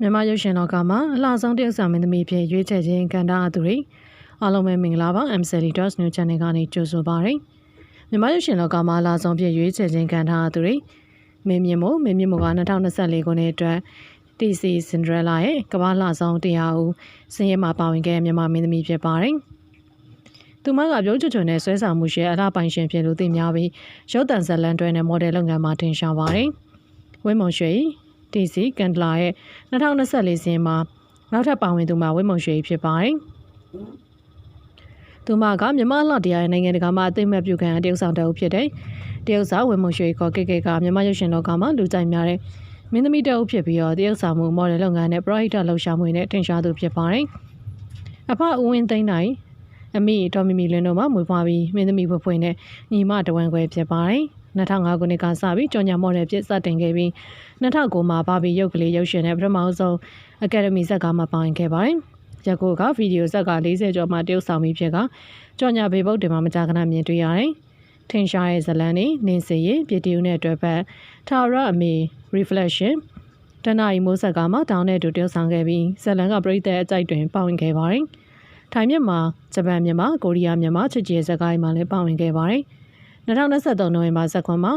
မြန်မာရုပ်ရှင်လောကမှာအလှဆုံးတရုပ်ဆောင်မင်းသမီးဖြစ်ရွေးချယ်ခြင်းကန္တာအသူတွေအားလုံးပဲမင်္ဂလာပါ MCD Dots New Channel ကနေကြိုဆိုပါရစေမြန်မာရုပ်ရှင်လောကမှာအလှဆုံးဖြစ်ရွေးချယ်ခြင်းကန္တာအသူတွေမင်းမြင့်မို့မင်းမြင့်မို့က2024ခုနှစ်အတွက် TC Cinderella ရဲ့ကမ္ဘာလှဆုံးတရားဦးစင်ရဲမှာပါဝင်ခဲ့တဲ့မြန်မာမင်းသမီးဖြစ်ပါတယ်သူမကပြောချွတ်ချွတ်နဲ့ဆွဲဆောင်မှုရှိအလှပိုင်ရှင်ဖြစ်လို့သိများပြီးရုပ်တံဇက်လန်တွဲနဲ့မော်ဒယ်လုပ်ငန်းမှာတင်ရှားပါတယ်ဝင်းမုံရွှေ DC ကန်ဒလာရဲ့2024ဇင်မှာနောက်ထပ်ပါဝင်သူမှာဝင်းမုံရွှေဖြစ်ပါတယ်။သူမကမြမလှတရားရဲ့နိုင်ငံတကာမှာအသိမဲ့ပြုခံတရုတ်ဆောင်တအုပ်ဖြစ်တဲ့တရုတ်ဆောင်ဝင်းမုံရွှေခေါ်ကေကေကမြမရုပ်ရှင်လောကမှာလူကြိုက်များတဲ့မင်းသမီးတအုပ်ဖြစ်ပြီးတော့တရုတ်ဆောင်မှုမော်ဒယ်လုပ်ငန်းနဲ့ပရိုဟိတလှူရှာမှုနဲ့ထင်ရှားသူဖြစ်ပါတယ်။အဖဦးဝင်းသိန်းနိုင်အမိဒေါ်မီမီလင်းတို့မှမွေးဖွားပြီးမင်းသမီးဖွဖွနဲ့ညီမတဝမ်းခွဲဖြစ်ပါတယ်။ 2005ခုနှစ်ကစပြီးကြော်ညာမော်ဒယ်ဖြစ်စတင်ခဲ့ပြီး2009မှာဘာဘီရုပ်ကလေးရုပ်ရှင်နဲ့ပထမဆုံးအကယ်ဒမီဇက်ကမှပါဝင်ခဲ့ပါတယ်။ရကိုကဗီဒီယိုဇက်က40ကျော်မှတရုပ်ဆောင်ပြီးဖြစ်ကကြော်ညာဘေဘုတ်တင်မှာမကြာခဏမြင်တွေ့ရတယ်။ထင်ရှားရဲ့ဇလန်နေနင်းစီရင်ပြည်တီယူနဲ့အတွက်ပတ်ထာရအမီ reflection တနအီမိုးဆက်ကမှတောင်းတဲ့တူတရုပ်ဆောင်ခဲ့ပြီးဇလန်ကပြိသက်အကြိုက်တွင်ပါဝင်ခဲ့ပါတယ်။ထိုင်းမြန်မာဂျပန်မြန်မာကိုရီးယားမြန်မာချစ်ကြည်ဇက်ကိုင်းမှာလည်းပါဝင်ခဲ့ပါတယ်။ 2023နိုဝင်ဘာ19မှာ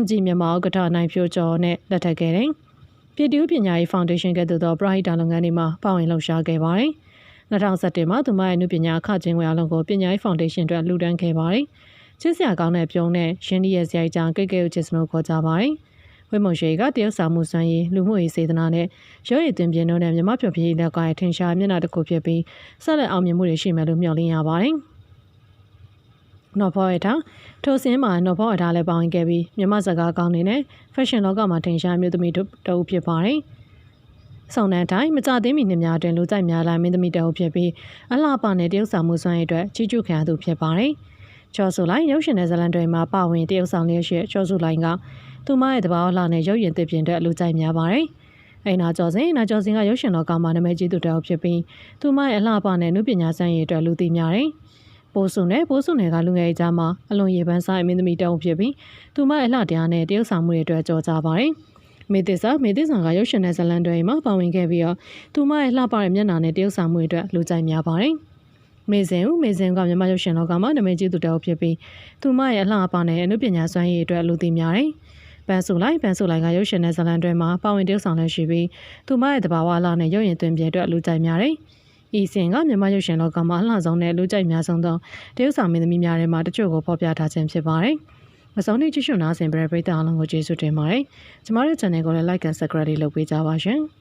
MG မြန်မာဥက္ကဋ္ဌနိုင်ဖြိုးကျော်နဲ့လက်ထပ်ခဲ့တယ်။ပြည်သူ့ပညာရေးဖောင်ဒေးရှင်းကဲ့သို့သောပရိုဟိတလုပ်ငန်းတွေမှာပါဝင်လှုပ်ရှားခဲ့ပါတယ်။2017မှာသူမရဲ့နုပညာအခကျင်းဝယ်အောင်ကိုပညာရေးဖောင်ဒေးရှင်းအတွက်လှူဒန်းခဲ့ပါတယ်။ချစ်စရာကောင်းတဲ့ပြုံးနဲ့ရင်းနှီးရဲ့စရိုက်ကြောင့်ကိတ်ကိတ်ချစ်စလို့ခေါ်ကြပါတယ်။ဝိမုံရှိကတရုတ်စာမှုစွမ်းရည်လူမှုရေးစေတနာနဲ့ရုပ်ရည်သွင်းပြင်းတို့နဲ့မြမဖြော်ပြရေးလက်ကထင်ရှားမျက်နှာတစ်ခုဖြစ်ပြီးဆက်လက်အောင်မြင်မှုတွေရှိမယ်လို့မျှော်လင့်ရပါတယ်။ နော်ဖောရထားထိုစင်းမှာနော်ဖောရထားလည်းပါဝင်ခဲ့ပြီးမြမစကားကောင်းနေနဲ့ fashion လောကမှာထင်ရှားမျိုးသမီးတို့တအုပ်ဖြစ်ပါတယ်။ဆောင်နှံတိုင်းမကြသေးမီနှစ်များအတွင်းလူကြိုက်များလာမင်းသမီးတအုပ်ဖြစ်ပြီးအလှပနဲ့တရုတ်ဆောင်မှုစွမ်းရည်အတွက်ကြီးကျူးခံရသူဖြစ်ပါတယ်။ချော်ဆူလိုင်းရုပ်ရှင်နယ်ဇလန်တွေမှာပါဝင်တရုတ်ဆောင်လျက်ရှိချော်ဆူလိုင်းကသူမရဲ့တဘာဝလှနဲ့ရုပ်ရင်သစ်ပြင်တဲ့လူကြိုက်များပါတယ်။အိနာကျော်စင်နာကျော်စင်ကရုပ်ရှင်လောကမှာနာမည်ကြီးသူတအုပ်ဖြစ်ပြီးသူမရဲ့အလှပနဲ့နုပညာစမ်းရည်အတွက်လူသိများတယ်။ ပိုးစုနဲ့ပိုးစုနယ်ကလူငယ်ကြားမှာအလွန်ရေပန်းဆိုင်မင်းသမီးတောင်းဖြစ်ပြီးသူမအလှတရားနဲ့တရုတ်ဆောင်မှုတွေအတွက်ကြော်ကြပါတယ်။မေသစ္စာမေသစ္စာကရုပ်ရှင်နယ်ဇလန်တွေမှာပါဝင်ခဲ့ပြီးတော့သူမရဲ့လှပတဲ့မျက်နှာနဲ့တရုတ်ဆောင်မှုတွေအတွက်လူကြိုက်များပါတယ်။မေစင်ဦးမေစင်ကမြန်မာရုပ်ရှင်လောကမှာနာမည်ကြီးသူတယောက်ဖြစ်ပြီးသူမရဲ့အလှပနဲ့အနုပညာစွမ်းရည်အတွက်လူသိများတယ်။ပန်းစုလိုက်ပန်းစုလိုက်ကရုပ်ရှင်နယ်ဇလန်တွေမှာပါဝင်တရုတ်ဆောင်လည်းရှိပြီးသူမရဲ့တဘာဝအလှနဲ့ရုပ်ရင်သွင်းပြအတွက်လူကြိုက်များတယ်။ ဤစင်ကမြန်မာရုပ်ရှင်လောကမှာအလှဆုံးနဲ့လူကြိုက်များဆုံးသောတရုတ်ဆောင်မင်းသမီးများထဲမှာတချို့ကိုဖော်ပြထားခြင်းဖြစ်ပါတယ်။မဆုံးနေကြည့်ရှုနာဆင်ပရိသတ်အားလုံးကိုကျေးဇူးတင်ပါတယ်။ကျမတို့ channel ကိုလည်း like and subscribe လုပ်ပေးကြပါရှင်။